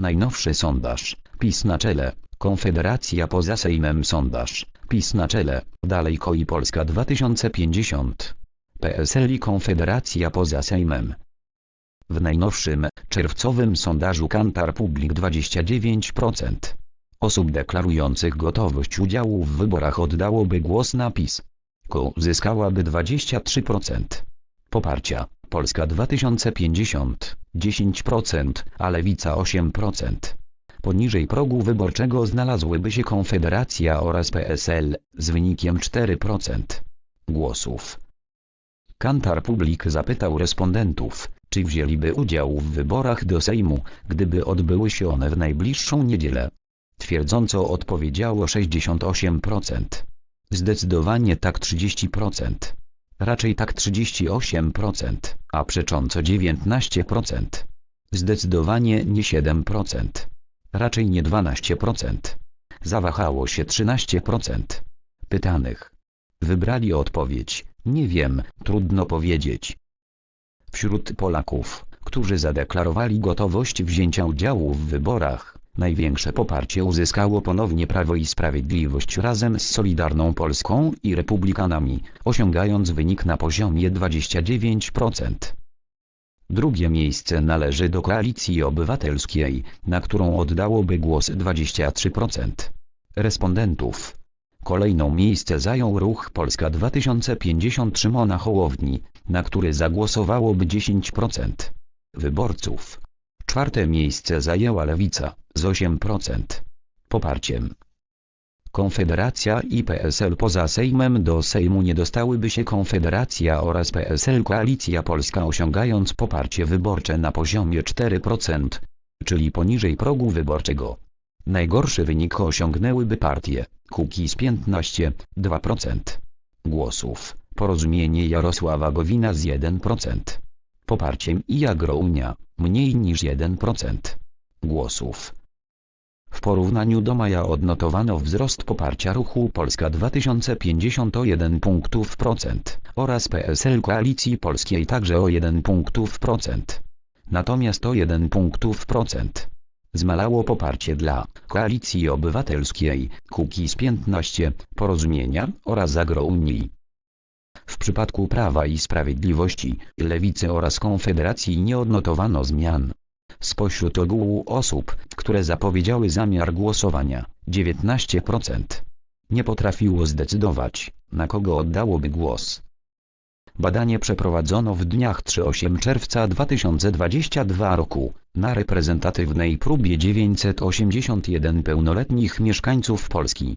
Najnowszy sondaż. PiS na czele. Konfederacja poza Sejmem sondaż. PiS na czele. Dalej koi Polska 2050. PSL i Konfederacja poza Sejmem. W najnowszym, czerwcowym sondażu Kantar Public 29% osób deklarujących gotowość udziału w wyborach oddałoby głos na PiS. Ko uzyskałaby 23% poparcia, Polska 2050 10%, a Lewica 8%. Poniżej progu wyborczego znalazłyby się Konfederacja oraz PSL z wynikiem 4% głosów. Kantar Public zapytał respondentów, czy wzięliby udział w wyborach do Sejmu, gdyby odbyły się one w najbliższą niedzielę. Twierdząco odpowiedziało 68%. Zdecydowanie tak 30%. Raczej tak 38%, a przecząco 19%. Zdecydowanie nie 7%. Raczej nie 12%. Zawahało się 13%. Pytanych. Wybrali odpowiedź, nie wiem, trudno powiedzieć. Wśród Polaków, którzy zadeklarowali gotowość wzięcia udziału w wyborach, największe poparcie uzyskało ponownie Prawo i Sprawiedliwość razem z Solidarną Polską i Republikanami, osiągając wynik na poziomie 29%. Drugie miejsce należy do Koalicji Obywatelskiej, na którą oddałoby głos 23% respondentów. Kolejną miejsce zajął ruch Polska 2050 Szymona Hołowni, na który zagłosowałoby 10% wyborców. Czwarte miejsce zajęła Lewica z 8% poparciem. Konfederacja i PSL poza Sejmem do Sejmu nie dostałyby się Konfederacja oraz PSL Koalicja Polska osiągając poparcie wyborcze na poziomie 4%, czyli poniżej progu wyborczego. Najgorszy wynik osiągnęłyby partie Kukiz 15, 2% głosów, Porozumienie Jarosława Gowina z 1%, poparciem i Agrounia, mniej niż 1% głosów. W porównaniu do maja odnotowano wzrost poparcia ruchu Polska 2050 o 1 punktów procent oraz PSL Koalicji Polskiej także o 1 punktów procent. Natomiast o 1 punktów procent zmalało poparcie dla Koalicji Obywatelskiej, Kukiz 15, Porozumienia oraz Agrounii. W przypadku Prawa i Sprawiedliwości, Lewicy oraz Konfederacji nie odnotowano zmian. Spośród ogółu osób, które zapowiedziały zamiar głosowania, 19% nie potrafiło zdecydować, na kogo oddałoby głos. Badanie przeprowadzono w dniach 3-8 czerwca 2022 roku, na reprezentatywnej próbie 981 pełnoletnich mieszkańców Polski.